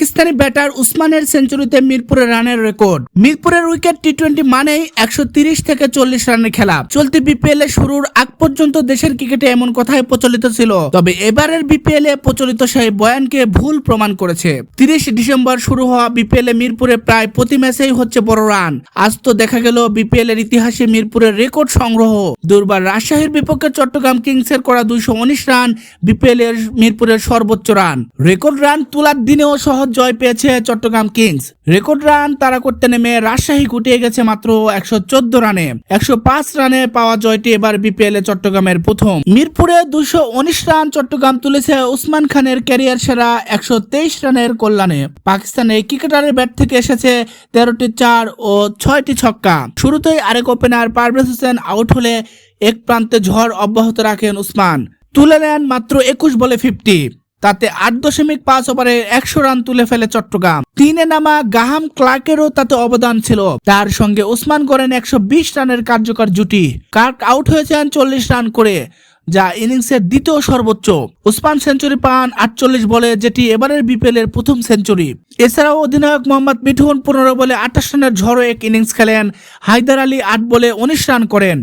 Pakistani batter উসমানের সেঞ্চুরিতে মিরপুরের রানের রেকর্ড। মিরপুরের উইকেট টি টোয়েন্টি মানেই একশো থেকে চল্লিশ রানের খেলা। চলতি বিপিএল এর শুরুর আগ পর্যন্ত দেশের ক্রিকেটে এমন কথাই প্রচলিত ছিল। তবে এবারের বিপিএল এ প্রচলিত সেই বয়ানকে ভুল প্রমাণ করেছে। তিরিশ ডিসেম্বর শুরু হওয়া বিপিএল এ মিরপুরে প্রায় প্রতি ম্যাচেই হচ্ছে বড় রান। আজ তো দেখা গেল বিপিএল এর ইতিহাসে মিরপুরের রেকর্ড সংগ্রহ। দুর্বার রাজশাহীর বিপক্ষে চট্টগ্রাম কিংসের করা দুইশো উনিশ রান বিপিএল এর মিরপুরের সর্বোচ্চ রান। রেকর্ড রান তোলার দিনেও সহজ জয় পেয়েছে চট্টগ্রাম কিংস। রেকর্ড রান তারা করতে নেমে রাজশাহী গুটিয়ে গেছে মাত্র একশো চোদ্দ রানে। একশো পাঁচ রানে পাওয়া জয়টি এবার বিপিএল এ চট্টগ্রামের প্রথম। মিরপুরে দুশো উনিশ রান চট্টগ্রাম তুলেছে উসমান খানের ক্যারিয়ার সেরা একশো তেইশ রানের কল্যাণে। পাকিস্তানের ক্রিকেটারের ব্যাট থেকে এসেছে তেরোটি চার ও ছয়টি ছক্কা। শুরুতেই আরেক ওপেনার পারভেজ হোসেন আউট হলে এক প্রান্তে ঝড় অব্যাহত রাখেন উসমান তুলে নেন মাত্র একুশ বলে ফিফটি। তাতে আট দশমিক পাঁচ ওভারে একশো রান তুলে ফেলে চট্টগ্রাম। তিনে নামা গাহাম ক্লার্কেরও তাতে অবদান ছিল। তার সঙ্গে ওসমান করেন একশো বিশ রানের কার্যকর জুটি। কার্ক আউট হয়েছেন চল্লিশ রান করে, যা ইনিংসের দ্বিতীয় সর্বোচ্চ। উসমান সেঞ্চুরি পান আটচল্লিশ বলে, যেটি এবারের বিপিএল এর প্রথম সেঞ্চুরি। এছাড়াও অধিনায়ক মোহাম্মদ মিঠুন পনেরো বলে আঠাশ রানের ঝড়ো এক ইনিংস খেলেন। হায়দার আলী আট বলে উনিশ রান করেন।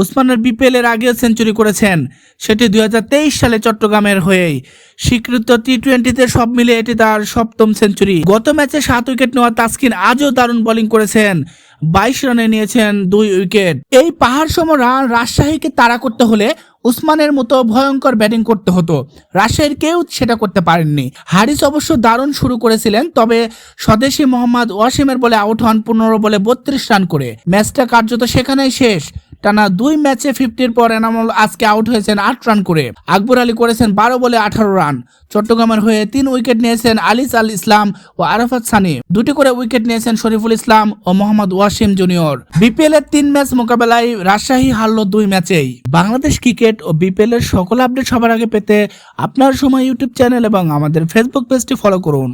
ওসমানের বিপিএল এর আগেও সেঞ্চুরি করেছেন। সেটি দুই হাজার তেইশ সালে চট্টগ্রামের হয়েই। স্বীকৃত টি টোয়েন্টিতে সব মিলে এটি তার সপ্তম সেঞ্চুরি। গত ম্যাচে সাত উইকেট নেওয়া তাসকিন আজও দারুণ বোলিং করেছেন। বাইশ রানে নিয়েছেন দুই উইকেট। এই পাহাড় সম রান রাজশাহীকে তাড়া করতে হলে উসমানের মতো ভয়ঙ্কর ব্যাটিং করতে হতো। রাজশাহীর কেউ সেটা করতে পারেননি। হারিস অবশ্য দারুণ শুরু করেছিলেন, তবে স্বদেশি মোহাম্মদ ওয়াসিমের বলে আউট হন পনেরো বলে বত্রিশ রান করে। ম্যাচটা কার্যত সেখানেই শেষ। টানা দুই ম্যাচে ফিফটির পর এনামুল আজকে আউট হয়েছেন আট রান করে। আকবর আলী করেছেন বারো বলে আঠারো রান। চট্টগ্রামের হয়ে তিন উইকেট নিয়েছেন আলিস আল ইসলাম ও আরাফাত সানি। দুটি করে উইকেট নিয়েছেন শরীফুল ইসলাম ও মোহাম্মদ ওয়াসিম জুনিয়র। বিপিএল এর তিন ম্যাচ মোকাবেলায় রাজশাহী হারল দুই ম্যাচেই। বাংলাদেশ ক্রিকেট ও বিপিএল এর সকল আপডেট সবার আগে পেতে আপনার সময় ইউটিউব চ্যানেল এবং আমাদের ফেসবুক পেজটি ফলো করুন।